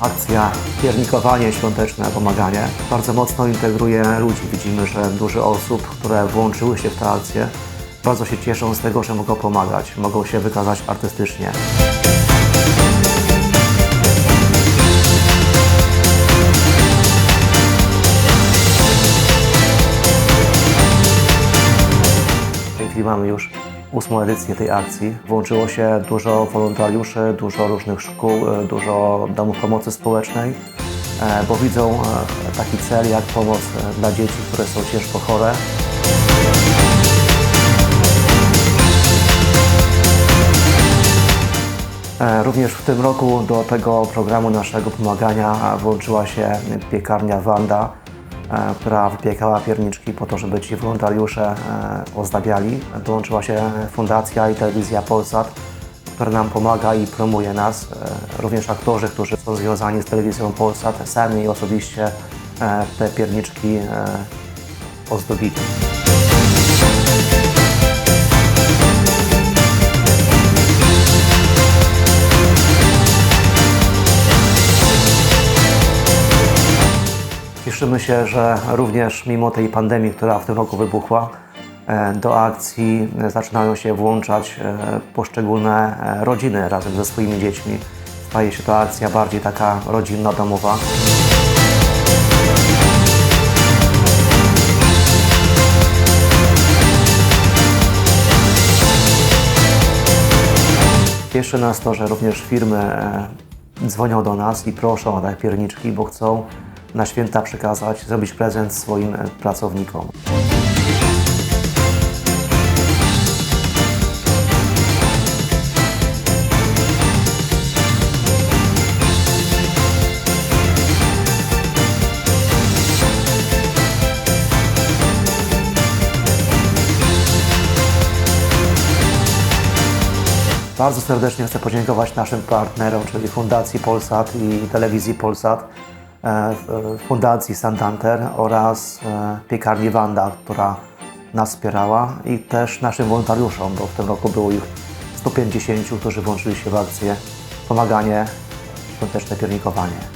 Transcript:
Akcja piernikowanie świąteczne, pomaganie bardzo mocno integruje ludzi. Widzimy, że dużo osób, które włączyły się w tę akcję, bardzo się cieszą z tego, że mogą pomagać, mogą się wykazać artystycznie. Chwili mamy już ósmą edycję tej akcji. Włączyło się dużo wolontariuszy, dużo różnych szkół, e, dużo domów pomocy społecznej, e, bo widzą e, taki cel jak pomoc dla dzieci, które są ciężko chore. Również w tym roku do tego programu naszego pomagania włączyła się piekarnia Wanda, która wypiekała pierniczki po to, żeby ci wolontariusze e, ozdabiali. Dołączyła się Fundacja i Telewizja Polsat, która nam pomaga i promuje nas. E, Również aktorzy, którzy są związani z Telewizją Polsat, sami osobiście e, te pierniczki e, ozdobili. Cieszymy się, że również mimo tej pandemii, która w tym roku wybuchła, e, do akcji e, zaczynają się włączać e, poszczególne rodziny razem ze swoimi dziećmi. Staje się to akcja bardziej taka rodzinna, domowa. Cieszy nas to, że również firmy dzwonią do nas i proszą o te pierniczki, bo chcą na święta przekazać, zrobić prezent swoim e, pracownikom. Bardzo serdecznie chcę podziękować naszym partnerom, czyli Fundacji Polsat i Telewizji Polsat, Fundacji Santander oraz e, Piekarni Wanda, która nas wspierała i też naszym wolontariuszom, bo w tym roku było ich 150, którzy włączyli się w akcję Pomaganie Świąteczne Piernikowanie.